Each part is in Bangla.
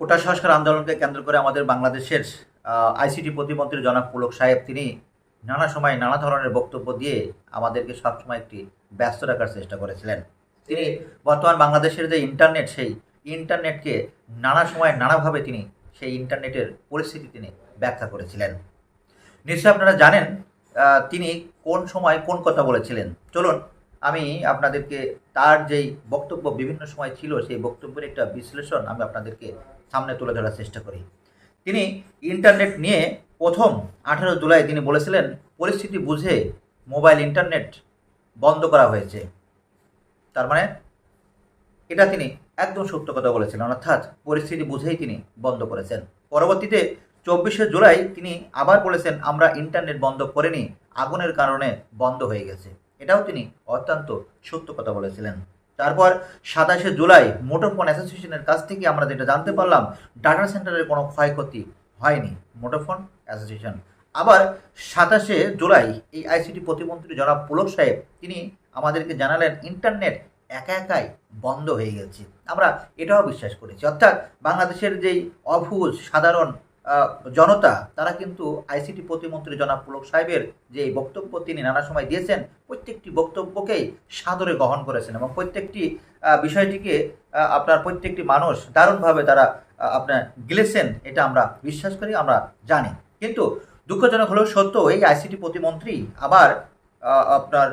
কোটা সংস্কার আন্দোলনকে কেন্দ্র করে আমাদের বাংলাদেশের আইসিটি প্রতিমন্ত্রী জনাব পুলক সাহেব তিনি নানা সময় নানা ধরনের বক্তব্য দিয়ে আমাদেরকে সবসময় একটি ব্যস্ত রাখার চেষ্টা করেছিলেন। তিনি বর্তমান বাংলাদেশের যে ইন্টারনেট, সেই ইন্টারনেটকে নানা সময় নানাভাবে তিনি সেই ইন্টারনেটের পরিস্থিতি তিনি ব্যাখ্যা করেছিলেন। নিশ্চয়ই আপনারা জানেন তিনি কোন সময় কোন কথা বলেছিলেন। চলুন আমি আপনাদেরকে তার যেই বক্তব্য বিভিন্ন সময় ছিল, সেই বক্তব্যের একটা বিশ্লেষণ আমি আপনাদেরকে সামনে তুলে ধরার চেষ্টা করি। তিনি ইন্টারনেট নিয়ে প্রথম আঠেরো জুলাই তিনি বলেছিলেন, পরিস্থিতি বুঝে মোবাইল ইন্টারনেট বন্ধ করা হয়েছে। তার মানে এটা তিনি একদম সত্য কথা বলেছিলেন, অর্থাৎ পরিস্থিতি বুঝেই তিনি বন্ধ করেছেন। পরবর্তীতে চব্বিশে জুলাই তিনি আবার বলেছেন, আমরা ইন্টারনেট বন্ধ করিনি, আগুনের কারণে বন্ধ হয়ে গেছে। এটাও তিনি অত্যন্ত সত্য কথা বলেছিলেন। তারপর সাতাশে জুলাই মোটোফোন অ্যাসোসিয়েশনের কাছ থেকে আমরা যেটা জানতে পারলাম, ডাটা সেন্টারের কোনো ক্ষয়ক্ষতি হয়নি মোটোফোন অ্যাসোসিয়েশন। আবার সাতাশে জুলাই এই আইসিটি প্রতিমন্ত্রী জনাব পুলক সাহেব, তিনি আমাদেরকে জানালেন, ইন্টারনেট একা একাই বন্ধ হয়ে গেছে। আমরা এটাও বিশ্বাস করেছি। অর্থাৎ বাংলাদেশের যেই অভুজ সাধারণ জনতা, তারা কিন্তু আইসিটি প্রতিমন্ত্রী জনাব পুলক সাহেবের যে এই বক্তব্য তিনি নানা সময় দিয়েছেন, প্রত্যেকটি বক্তব্যকেই সাদরে গ্রহণ করেছেন এবং প্রত্যেকটি বিষয়টিকে আপনার প্রত্যেকটি মানুষ দারুণভাবে তারা আপনার গিলেছেন, এটা আমরা বিশ্বাস করি, আমরা জানি। কিন্তু দুঃখজনক হলেও সত্য, এই আইসিটি প্রতিমন্ত্রী আবার আপনার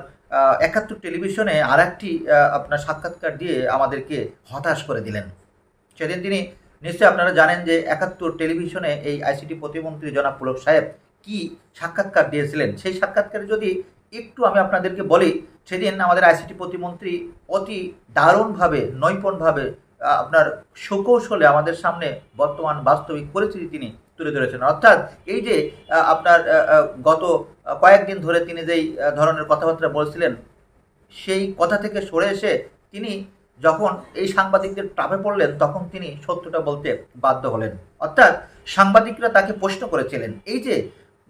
একাত্তর টেলিভিশনে আর একটি আপনার সাক্ষাৎকার দিয়ে আমাদেরকে হতাশ করে দিলেন। সেদিন তিনি নিশ্চয়ই আপনারা জানেন যে একাত্তর টেলিভিশনে এই আইসিটি প্রতিমন্ত্রী জনাব পুলক সাহেব কি সাক্ষাৎকার দিয়েছিলেন? সেই সাক্ষাৎকারে যদি একটু আমি আপনাদেরকে বলি, সেদিন আমাদের আইসিটি প্রতিমন্ত্রী অতি দারুণভাবে নৈপুণভাবে আপনার সুকৌশলে আমাদের সামনে বর্তমান বাস্তবিক পরিস্থিতি তিনি তুলে ধরেছেন। অর্থাৎ এই যে আপনার গত কয়েকদিন ধরে তিনি যেই ধরনের কথাবার্তা বলছিলেন, সেই কথা থেকে সরে এসে তিনি যখন এই সাংবাদিকদের ট্রাপে পড়লেন, তখন তিনি সত্যটা বলতে বাধ্য হলেন। অর্থাৎ সাংবাদিকরা তাকে প্রশ্ন করেছিলেন, এই যে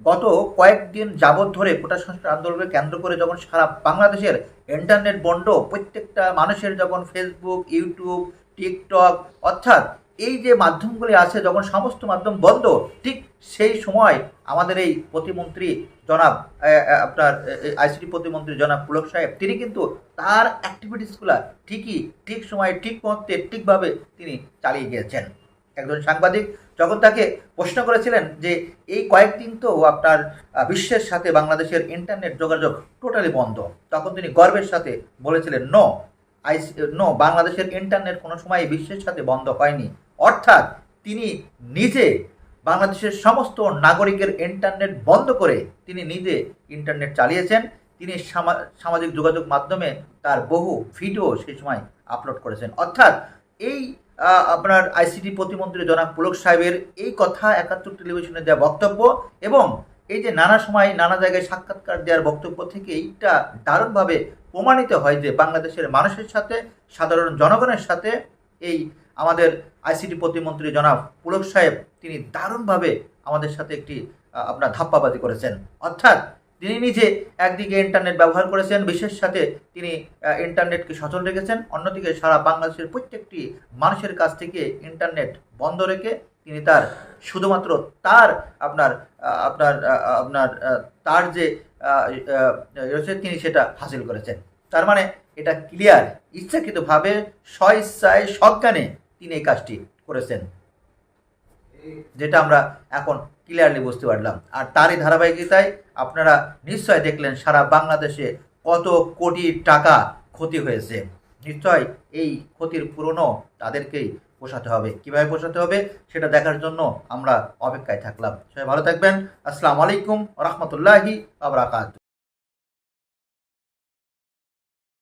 গত কয়েকদিন যাবৎ ধরে কোটা সংস্কার আন্দোলনকে কেন্দ্র করে যখন সারা বাংলাদেশের ইন্টারনেট বন্ধ, প্রত্যেকটা মানুষের যখন ফেসবুক ইউটিউব টিকটক অর্থাৎ এই যে মাধ্যমগুলি আছে, যখন সমস্ত মাধ্যম বন্ধ, ঠিক সেই সময় আমাদের এই প্রতিমন্ত্রী জনাব আপনার আইসিটি প্রতিমন্ত্রী জনাব পুলক সাহেব, তিনি কিন্তু তার অ্যাক্টিভিটিসগুলো ঠিকই, ঠিক সময়ে, ঠিক মুহূর্তে, ঠিকভাবে তিনি চালিয়ে গিয়েছেন। একজন সাংবাদিক যখন তাকে প্রশ্ন করেছিলেন যে, এই কয়েকদিন তো আপনার বিশ্বের সাথে বাংলাদেশের ইন্টারনেট যোগাযোগ টোটালি বন্ধ। তখন তিনি গর্বের সাথে বলেছিলেন নো আইসি নো বাংলাদেশের ইন্টারনেট কোনো সময় বিশ্বের সাথে বন্ধ হয়নি। অর্থাৎ তিনি নিজে বাংলাদেশের সমস্ত নাগরিকের ইন্টারনেট বন্ধ করে তিনি নিজে ইন্টারনেট চালিয়েছেন। তিনি সামা- সামাজিক যোগাযোগ মাধ্যমে তার বহু ভিডিও সেই সময় আপলোড করেছেন। অর্থাৎ এই আপনার আইসিটি প্রতিমন্ত্রী জনাব পুলক সাহেবের এই কথা একাত্তর টেলিভিশনে দেওয়া বক্তব্য এবং এই যে নানা সময় নানা জায়গায় সাক্ষাৎকার দেওয়ার বক্তব্য থেকে এইটা দারুণভাবে প্রমাণিত হয় যে বাংলাদেশের মানুষের সাথে, সাধারণ জনগণের সাথে এই আমাদের আইসিটি প্রতিমন্ত্রী জনাব পুলক সাহেব, তিনি দারুণভাবে আমাদের সাথে একটি আপনার ধাপ্পাবাজি করেছেন। অর্থাৎ তিনি নিজে একদিকে ইন্টারনেট ব্যবহার করেছেন, বিশেষ সাথে তিনি ইন্টারনেটকে সচল রেখেছেন। অন্যদিকে সারা বাংলাদেশের প্রত্যেকটি মানুষের কাছ থেকে ইন্টারনেট বন্ধ রেখে তিনি তার, শুধুমাত্র তার আপনার আপনার আপনার তার যে রয়েছে, তিনি সেটা হাসিল করেছেন। তার মানে এটা ক্লিয়ার ইচ্ছাকৃতভাবে, স্বইচ্ছায়, সজ্ঞানে তিনি এই কাজটি করেছেন। যেটা আমরা এখন ক্লিয়ারলি বুঝতে পারলাম। আর তারই ধারাবাহিকতায় আপনারা নিশ্চয় দেখলেন সারা বাংলাদেশে কত কোটি টাকা ক্ষতি হয়েছে। নিশ্চয় এই ক্ষতির পূরণও তাদেরকেই পোষাতে হবে। কীভাবে পোষাতে হবে সেটা দেখার জন্য আমরা অপেক্ষায় থাকলাম। সবাই ভালো থাকবেন। আসসালামু আলাইকুম রহমতুল্লাহি আবরাকাত